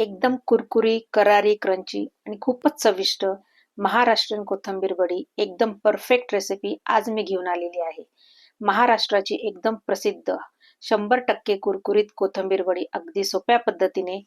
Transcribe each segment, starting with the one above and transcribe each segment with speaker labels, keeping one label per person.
Speaker 1: एकदम कुरकुरी करारी क्रंची आणि खूपच चविष्ट महाराष्ट्रीयन कोथिंबीर वडी एकदम परफेक्ट रेसिपी आज मी घेऊन आलेली आहे. महाराष्ट्राची एकदम प्रसिद्ध शंभर टक्के कुरकुरीत कोथंबीर वडी अगदी सोप्या पद्धतीने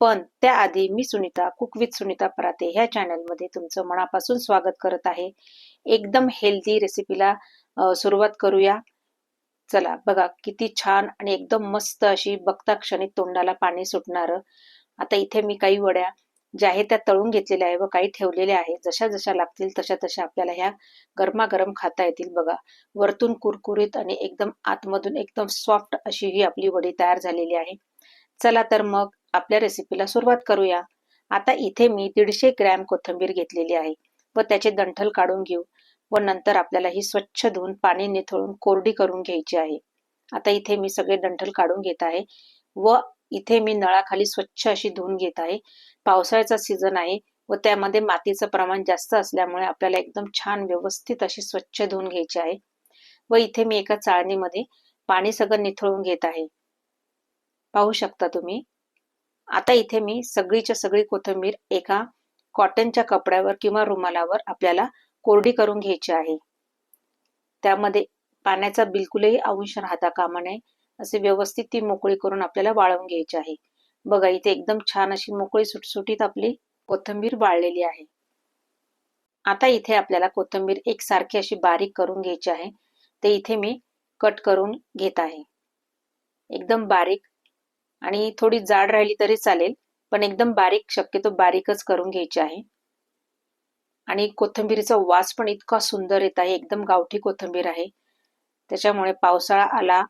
Speaker 1: पण त्याआधी मी सुनीता कुक विथ सुनीता पराते ह्या चॅनलमध्ये तुमचं मनापासून स्वागत करत आहे. एकदम हेल्दी रेसिपीला सुरुवात करूया. चला बघा किती छान आणि एकदम मस्त अशी बघता क्षणी तोंडाला पाणी सुटणारं आता इथे मी काही वड्या ज्या आहेत त्या तळून घेतलेल्या आहे व काही ठेवलेल्या आहे जशा जशा लागतील तशा तशा आपल्याला ह्या गरमागरम खाता येतील बघा. वरतून कुरकुरीत आणि एकदम आतमधून एकदम सॉफ्ट अशी ही आपली वडी तयार झालेली आहे. चला तर मग आपल्या रेसिपीला सुरुवात करूया. आता इथे मी दीडशे ग्रॅम कोथिंबीर घेतलेली आहे व त्याचे दंठल काढून घेऊ व नंतर आपल्याला ही स्वच्छ धुवून पाणी निथळून कोरडी करून घ्यायची आहे. आता इथे मी सगळे दंठल काढून घेत आहे व इथे मी नळाखाली स्वच्छ अशी धुवून घेत आहे. पावसाळ्याचा सीझन आहे व त्यामध्ये मातीचं प्रमाण जास्त असल्यामुळे आपल्याला एकदम छान व्यवस्थित अशी स्वच्छ धुवून घ्यायची आहे. व इथे मी एका चाळणीमध्ये पाणी सगळं निथळून घेत आहे. पाहू शकता तुम्ही? आता इथे मी सगळीच्या सगळी कोथिंबीर एका कॉटनच्या कपड्यावर किंवा रुमालावर आपल्याला कोरडी करून घ्यायची आहे. त्यामध्ये पाण्याचा बिलकुलही अंश राहता कामा नये. असे व्यवस्थित ती मोकळी करून आपल्याला वाळवून घ्यायची आहे. बघा इथे एकदम छान अशी मोकळी सुटसुटीत आपली कोथिंबीर वाळलेली आहे. आता इथे आपल्याला कोथिंबीर एकसारखी अशी बारीक करून घ्यायची आहे. ते इथे मी कट करून घेत आहे. एकदम बारीक आणि थोडी जाड राहिली तरी चालेल पण एकदम बारीक शक्यतो बारीकच करून घ्यायची आहे. आणि कोथिंबीरीचा वास पण इतका सुंदर येत आहे. एकदम गावठी कोथिंबीर आहे. त्याच्यामुळे पावसाळा आला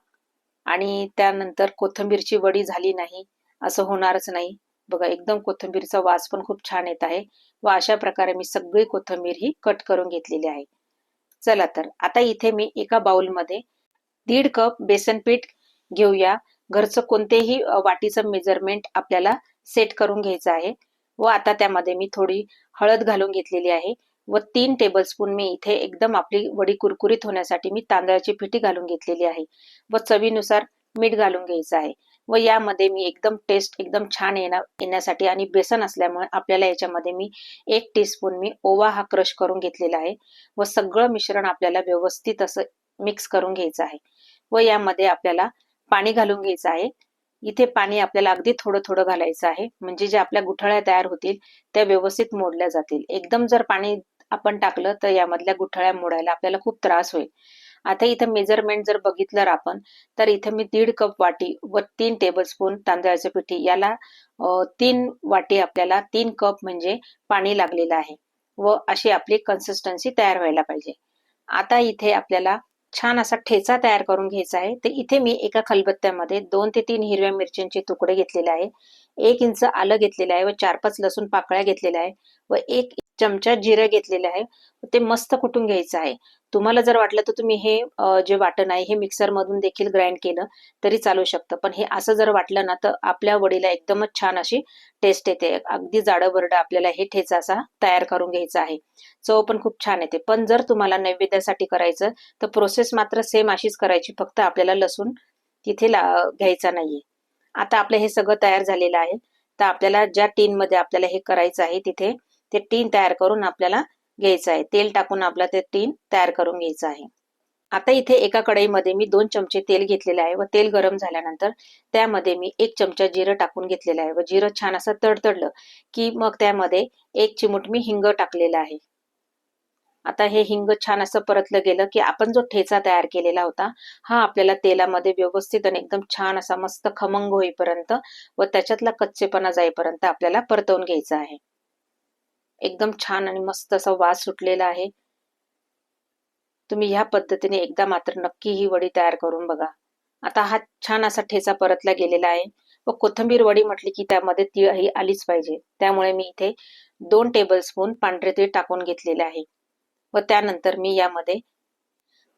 Speaker 1: आणि त्यानंतर कोथिंबीरची वडी झाली नाही असं होणारच नाही. बघा एकदम कोथिंबीरचा वास पण खूप छान येत आहे. व अशा प्रकारे मी सगळी कोथिंबीर ही कट करून घेतलेली आहे. चला तर आता इथे मी एका बाउलमध्ये दीड कप बेसन पीठ घेऊया. घरचं कोणतेही वाटीचं मेजरमेंट आपल्याला सेट करून घ्यायचं आहे. व आता त्यामध्ये मी थोडी हळद घालून घेतलेली आहे. व तीन टेबलस्पून मी इथे एकदम आपली वडी कुरकुरीत होण्यासाठी मी तांदळाची पिठी घालून घेतलेली आहे व चवीनुसार मीठ घालून घ्यायचं आहे. व यामध्ये मी एकदम टेस्ट एकदम छान येणार येण्यासाठी आणि बेसन असल्यामुळे आपल्याला याच्यामध्ये मी एक टीस्पून मी ओवा हा क्रश करून घेतलेला आहे. व सगळं मिश्रण आपल्याला व्यवस्थित असं मिक्स करून घ्यायचं आहे. व यामध्ये आपल्याला पाणी घालून घ्यायचं आहे. इथे पाणी आपल्याला अगदी थोडं थोडं घालायचं आहे. म्हणजे ज्या आपल्या गुठळ्या तयार होतील त्या व्यवस्थित मोडल्या जातील. एकदम जर पाणी आपण टाकलं तर यामधल्या गुठळ्या मोडायला आपल्याला खूप त्रास होईल. आता इथं मेजरमेंट जर बघितलं आपण तर इथं मी दीड कप वाटी व तीन टेबलस्पून तांदळाच्या पिठी याला तीन वाटी आपल्याला तीन कप म्हणजे पाणी लागलेलं आहे व अशी आपली कन्सिस्टन्सी तयार व्हायला पाहिजे. आता इथे आपल्याला छान असा ठेचा तयार करून घ्यायचा आहे. तर इथे मी एका खलबत्त्यामध्ये दोन ते तीन हिरव्या मिरच्यांचे तुकडे घेतलेले आहे. एक इंच आलं घेतलेलं आहे व चार पाच लसूण पाकळ्या घेतलेल्या आहे व एक चमचा जिरं घेतलेलं आहे. ते मस्त कुटून घ्यायचं आहे? तुम्हाला जर वाटलं तर तुम्ही हे जे वाटण आहे हे मिक्सर मधून देखील ग्राइंड केलं तरी चालू शकतं. पण हे असं जर वाटलं ना तर आपल्या वडीला एकदमच छान अशी टेस्ट येते. अगदी जाडं बरडं आपल्याला हे ठेचा असा तयार करून घ्यायचा आहे. चव पण खूप छान येते. पण जर तुम्हाला नैवेद्यासाठी करायचं तर प्रोसेस मात्र सेम अशीच करायची. फक्त आपल्याला लसूण तिथे ला- घ्यायचा नाहीये. आता आपलं हे सगळं तयार झालेलं आहे. तर आपल्याला ज्या टीन मध्ये आपल्याला हे करायचं आहे तिथे ते टीन तयार करून आपल्याला घ्यायचं आहे. तेल टाकून आपला ते टीन तयार करून घ्यायचं आहे. आता इथे एका कढईमध्ये मी दोन चमचे तेल घेतलेले आहे व तेल गरम झाल्यानंतर त्यामध्ये मी एक चमचा जिरं टाकून घेतलेलं आहे व जिरं छान असं तडतडलं की मग त्यामध्ये एक चिमूट मी हिंग टाकलेलं आहे. आता हे हिंग छान असं परतलं गेलं की आपण जो ठेचा तयार केलेला होता हा आपल्याला तेलामध्ये व्यवस्थित आणि एकदम छान असा मस्त खमंग होईपर्यंत व त्याच्यातला कच्चेपणा जाईपर्यंत आपल्याला परतवून घ्यायचा आहे. एकदम छान आणि मस्त असा वास सुटलेला आहे. तुम्ही ह्या पद्धतीने एकदा मात्र नक्की ही वडी तयार करून बघा. आता हा छान असा ठेचा परतला गेलेला आहे. व कोथिंबीर वडी म्हटली की त्यामध्ये तीळ ही आलीच पाहिजे. त्यामुळे मी इथे दोन टेबलस्पून पांढरे तीळ टाकून घेतलेले आहे. व त्यानंतर मी यामध्ये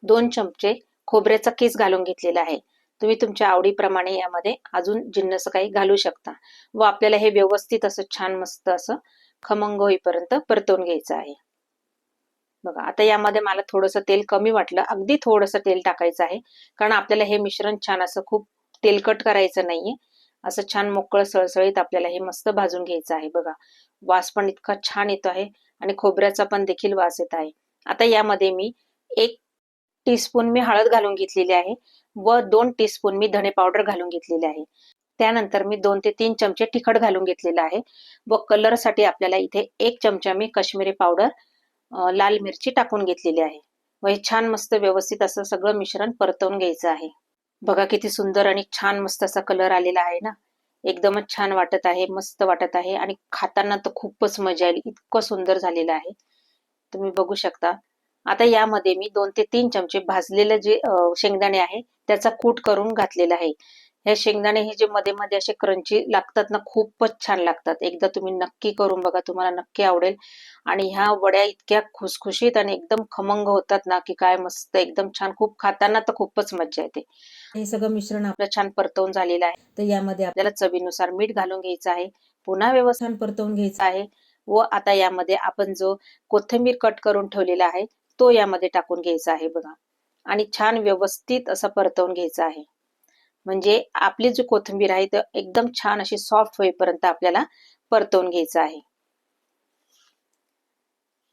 Speaker 1: दोन चमचे खोबऱ्याचा केस घालून घेतलेला आहे. तुम्ही तुमच्या आवडीप्रमाणे यामध्ये अजून जिन्नस काही घालू शकता. व आपल्याला हे व्यवस्थित असं छान मस्त असं खमंग होईपर्यंत परतवून घ्यायचं आहे. बघा आता यामध्ये मला थोडंसं तेल कमी वाटलं. अगदी थोडंसं तेल टाकायचं आहे. कारण आपल्याला हे मिश्रण छान असं खूप तेलकट करायचं नाहीये. असं छान मोकळं सळसळीत आपल्याला हे मस्त भाजून घ्यायचं आहे. बघा वास पण इतका छान येतो आहे आणि खोबऱ्याचा पण देखील वास येत आहे. आता यामध्ये मी एक टीस्पून मी हळद घालून घेतलेली आहे व दोन टीस्पून मी धणे पावडर घालून घेतलेली आहे. त्यानंतर मी दोन ते तीन चमचे तिखट घालून घेतलेलं आहे. व कलरसाठी आपल्याला इथे एक चमचा मी कश्मीरी पावडर लाल मिरची टाकून घेतलेली आहे. व हे छान मस्त व्यवस्थित असं सगळं मिश्रण परतवून घ्यायचं आहे. बघा किती सुंदर आणि छान मस्त असा कलर आलेला आहे ना. एकदमच छान वाटत आहे मस्त वाटत आहे आणि खाताना तर खूपच मजा येईल. इतकं सुंदर झालेलं आहे. तुम्ही बघू शकता. आता यामध्ये मी दोन ते तीन चमचे भाजलेले जे शेंगदाणे आहे त्याचा कूट करून घातलेला आहे. हे शेंगदाणे हे जे मध्ये मध्ये असे क्रंची लागतात ना खूपच छान लागतात. एकदा तुम्ही नक्की करून बघा तुम्हाला नक्की आवडेल. आणि ह्या वड्या इतक्या खुसखुशीत आणि एकदम खमंग होतात ना की काय मस्त एकदम छान. खूप खाताना तर खूपच मज्जा येते. हे सगळं मिश्रण आपलं छान परतवून झालेलं आहे. तर यामध्ये आपल्याला चवीनुसार मीठ घालून घ्यायचं आहे. पुन्हा व्यवस्थान परतवून घ्यायचं आहे. व आता यामध्ये आपण जो कोथिंबीर कट करून ठेवलेला आहे तो यामध्ये टाकून घ्यायचा आहे बघा. आणि छान व्यवस्थित असं परतवून घ्यायचं आहे. म्हणजे आपली जी कोथिंबीर आहे तर एकदम छान अशी सॉफ्ट होईपर्यंत आपल्याला परतवून घ्यायचं आहे.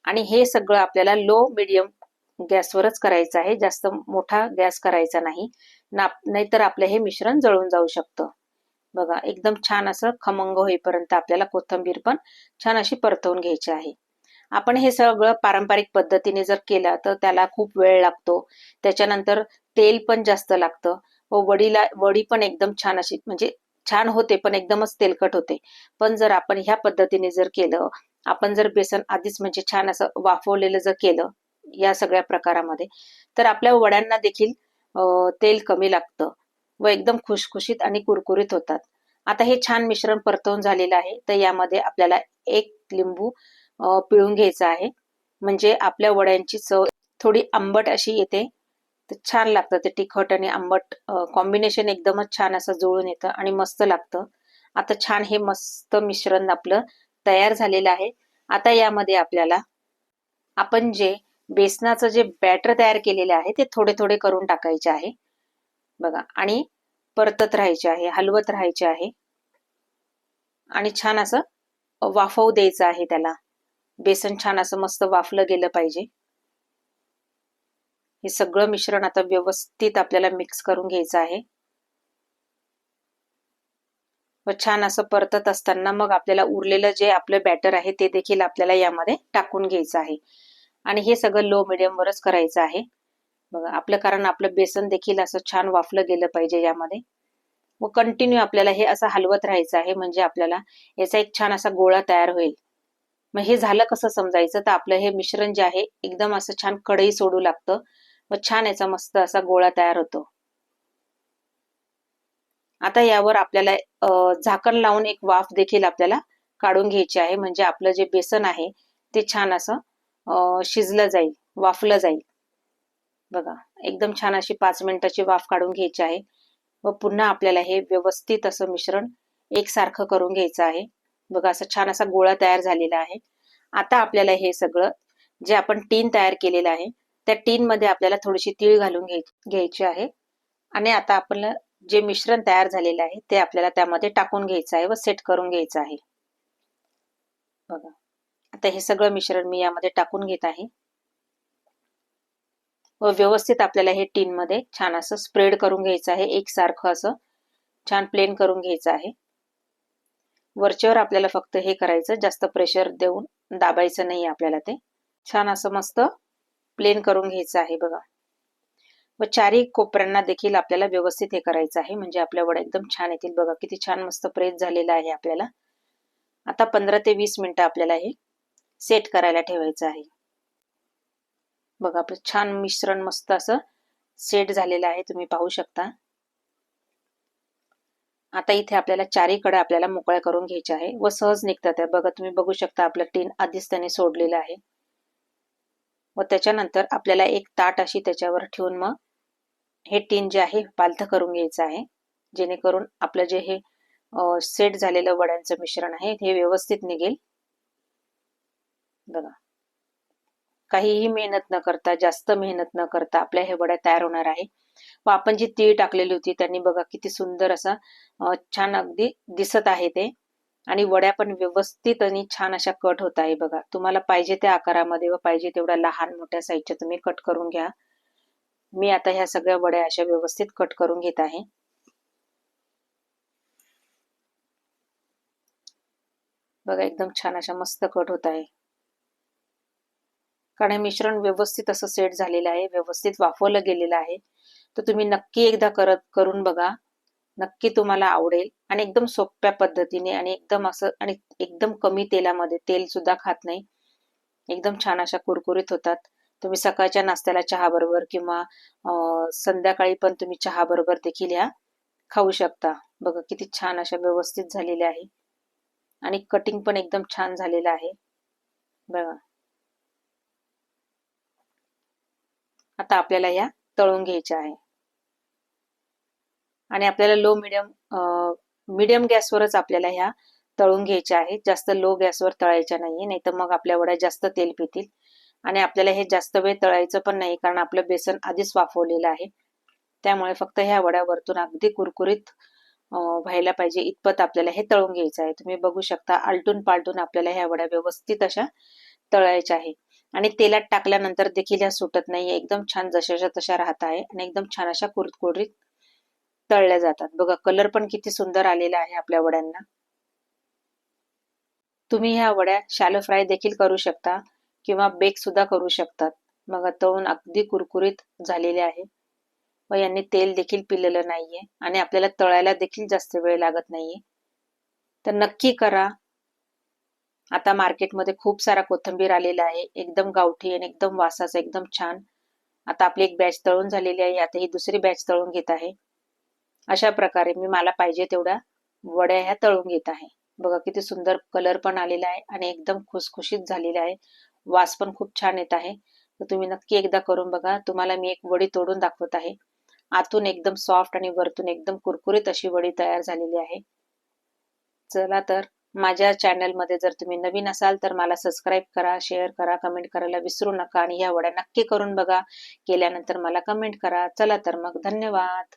Speaker 1: आणि हे सगळं आपल्याला लो मिडियम गॅसवरच करायचं आहे. जास्त मोठा गॅस करायचा नाही. नाहीतर आपलं हे मिश्रण जळून जाऊ शकतं. बघा एकदम छान असं खमंग होईपर्यंत आपल्याला कोथंबीर पण छान अशी परतवून घ्यायची आहे. आपण हे सगळं पारंपरिक पद्धतीने जर केलं तर त्याला खूप वेळ लागतो. त्याच्यानंतर तेल पण जास्त लागतं. व वडीला वडी पण एकदम छान अशी म्हणजे छान होते पण एकदमच तेलकट होते. पण जर आपण ह्या पद्धतीने जर केलं आपण जर बेसन आधीच म्हणजे छान असं वाफवलेलं जर केलं या सगळ्या प्रकारामध्ये तर आपल्या वड्यांना देखील तेल कमी लागतं व एकदम खुशखुशीत आणि कुरकुरीत होतात. आता हे छान मिश्रण परतवून झालेलं आहे तर यामध्ये आपल्याला एक लिंबू पिळून घ्यायचा आहे. म्हणजे आपल्या वड्यांची चव थोडी आंबट अशी येते तर छान लागतं ते तिखट आणि आंबट कॉम्बिनेशन एकदमच छान असं जुळून येतं आणि मस्त लागतं. आता छान हे मस्त मिश्रण आपलं तयार झालेलं आहे. आता यामध्ये आपल्याला आपण जे बेसनाचं जे बॅटर तयार केलेले आहे ते थोडे थोडे करून टाकायचे आहे. बघा आणि परतत राहायचे आहे हलवत राहायचे आहे. आणि छान असं वाफवू द्यायचं आहे त्याला. बेसन छान असं मस्त वाफलं गेलं पाहिजे. हे सगळं मिश्रण आता व्यवस्थित आपल्याला मिक्स करून घ्यायचं आहे. व छान असं परतत असताना मग आपल्याला उरलेलं जे आपलं बॅटर आहे ते देखील आपल्याला यामध्ये टाकून घ्यायचं आहे. आणि हे सगळं लो मिडियमवरच करायचं आहे. बघा आपलं कारण आपलं बेसन देखील असं छान वाफलं गेलं पाहिजे यामध्ये. व कंटिन्यू आपल्याला हे असं हलवत राहायचं आहे म्हणजे आपल्याला याचा एक छान असा गोळा तयार होईल. मग हे झालं कसं समजायचं? तर आपलं हे मिश्रण जे आहे एकदम असं छान कढई सोडू लागतं. व छान याचा मस्त असा गोळा तयार होतो. आता यावर आपल्याला झाकण लावून एक वाफ देखील आपल्याला काढून घ्यायची आहे. म्हणजे आपलं जे बेसन आहे ते छान असं शिजलं जाईल वाफलं जाईल. बघा एकदम छान अशी पाच मिनिटाची वाफ काढून घ्यायची आहे. व पुन्हा आपल्याला हे व्यवस्थित असं मिश्रण एकसारखं करून घ्यायचं आहे. बघा असं छान असा गोळा तयार झालेला आहे. आता आपल्याला हे सगळं जे आपण टीन तयार केलेलं आहे त्या टीन मध्ये आपल्याला थोडीशी तीळ घालून घ्यायची आहे. आणि आता आपण जे मिश्रण तयार झालेलं आहे ते आपल्याला त्यामध्ये टाकून घ्यायचं आहे व सेट करून घ्यायचं आहे. बघा. आता हे सगळं मिश्रण मी यामध्ये टाकून घेत आहे. व व्यवस्थित आपल्याला हे टीन मध्ये छान असं स्प्रेड करून घ्यायचं आहे एकसारखं असं छान प्लेन करून घ्यायचं आहे. वरच्यावर आपल्याला फक्त हे करायचं जास्त प्रेशर देऊन दाबायचं नाही आपल्याला ते. छान असं मस्त प्लेन करून घ्यायचं आहे बघा. व चारही कोपऱ्यांना देखील आपल्याला व्यवस्थित हे करायचं आहे. म्हणजे आपल्या वड्या एकदम छान येतील. बघा किती छान मस्त प्रेस झालेला आहे आपल्याला. आता पंधरा ते वीस मिनिटं आपल्याला हे सेट करायला ठेवायचं आहे. बघा आपलं छान मिश्रण मस्त असं सेट झालेलं आहे. तुम्ही पाहू शकता. आता इथे आपल्याला चारीकडे आपल्याला मोकळ्या करून घ्यायच्या आहे. व सहज निघतात बघा तुम्ही बघू शकता आपलं टीन आधीच त्याने सोडलेलं आहे. व त्याच्यानंतर आपल्याला एक ताट अशी त्याच्यावर ठेवून मग हे टीन जे आहे पालथं करून घ्यायचं आहे. जेणेकरून आपलं जे हे सेट झालेलं वड्यांचं मिश्रण आहे हे व्यवस्थित निघेल. बघा. काहीही मेहनत न करता जास्त मेहनत न करता आपल्या हे वड्या तयार होणार आहे. व आपण जी तीळ टाकलेली होती त्यांनी बघा किती सुंदर असा छान अगदी दिसत आहे ते. आणि वड्या पण व्यवस्थित आणि छान अशा कट होत आहे बघा. तुम्हाला पाहिजे त्या आकारामध्ये व पाहिजे तेवढ्या लहान मोठ्या साईजच्या तुम्ही कट करून घ्या. मी आता ह्या सगळ्या वड्या अशा व्यवस्थित कट करून घेत आहे. बघा एकदम छान अशा मस्त कट होत आहे. कारण हे मिश्रण व्यवस्थित असं सेट झालेलं आहे व्यवस्थित वाफवलं गेलेलं आहे. तर तुम्ही नक्की एकदा करत करून बघा. नक्की तुम्हाला आवडेल. आणि एकदम सोप्या पद्धतीने आणि एकदम असं आणि एकदम कमी तेलामध्ये तेल सुद्धा खात नाही. एकदम छान अशा कुरकुरीत होतात. तुम्ही सकाळच्या नाश्त्याला चहा बरोबर किंवा संध्याकाळी पण तुम्ही चहा बरोबर देखील ह्या खाऊ शकता. बघा किती छान अशा व्यवस्थित झालेल्या आहे. आणि कटिंग पण एकदम छान झालेलं आहे. बघा. आता आपल्याला या तळून घ्यायच्या आहे. आणि आपल्याला लो मिडियम मिडियम गॅसवरच आपल्याला ह्या तळून घ्यायच्या आहेत. जास्त लो गॅसवर तळायच्या नाहीये नाही तर मग आपल्या वड्या जास्त तेल पितील. आणि आपल्याला हे जास्त वेळ तळायचं पण नाही कारण आपलं बेसन आधीच वाफवलेलं आहे. त्यामुळे फक्त ह्या वड्या वरतून अगदी कुरकुरीत व्हायला पाहिजे इतपत आपल्याला हे तळून घ्यायचं आहे. तुम्ही बघू शकता आलटून पालटून आपल्याला ह्या वड्या व्यवस्थित अशा तळायच्या आहे. आणि तेलात टाकल्यानंतर देखील ह्या सुटत नाही एकदम छान जशाच्या तशा राहत आहे आणि एकदम छान अशा कुरकुरीत तळल्या जातात. बघा कलर पण किती सुंदर आलेला आहे आपल्या वड्यांना. तुम्ही ह्या वड्या शॅलो फ्राय देखील करू शकता किंवा बेक सुद्धा करू शकतात. मग तळून अगदी कुरकुरीत झालेले आहे. व यांनी तेल देखील पिलेलं नाहीये आणि आपल्याला तळायला देखील जास्त वेळ लागत नाहीये. तर नक्की करा. आता मार्केटमध्ये खूप सारा कोथंबीर आलेला आहे. एकदम गावठी आणि एकदम वासाचा एकदम छान. आता आपली एक बॅच तळून झालेली आहे. आता ही दुसरी बॅच तळून घेत आहे. अशा प्रकारे मी मला पाहिजे तेवढ्या वड्या ह्या तळून घेत आहे. बघा किती सुंदर कलर पण आलेला आहे आणि एकदम खुसखुशीत झालेला आहे. वास पण खूप छान येत आहे. तर तुम्ही नक्की एकदा करून बघा. तुम्हाला मी एक वडी तोडून दाखवत आहे. आतून एकदम सॉफ्ट आणि वरतून एकदम कुरकुरीत अशी वडी तयार झालेली आहे. चला तर माझ्या चॅनलमध्ये जर तुम्ही नवीन असाल तर मला सबस्क्राईब करा शेअर करा कमेंट करायला विसरू नका आणि ह्या वड्या नक्की करून बघा. केल्यानंतर मला कमेंट करा. चला तर मग धन्यवाद.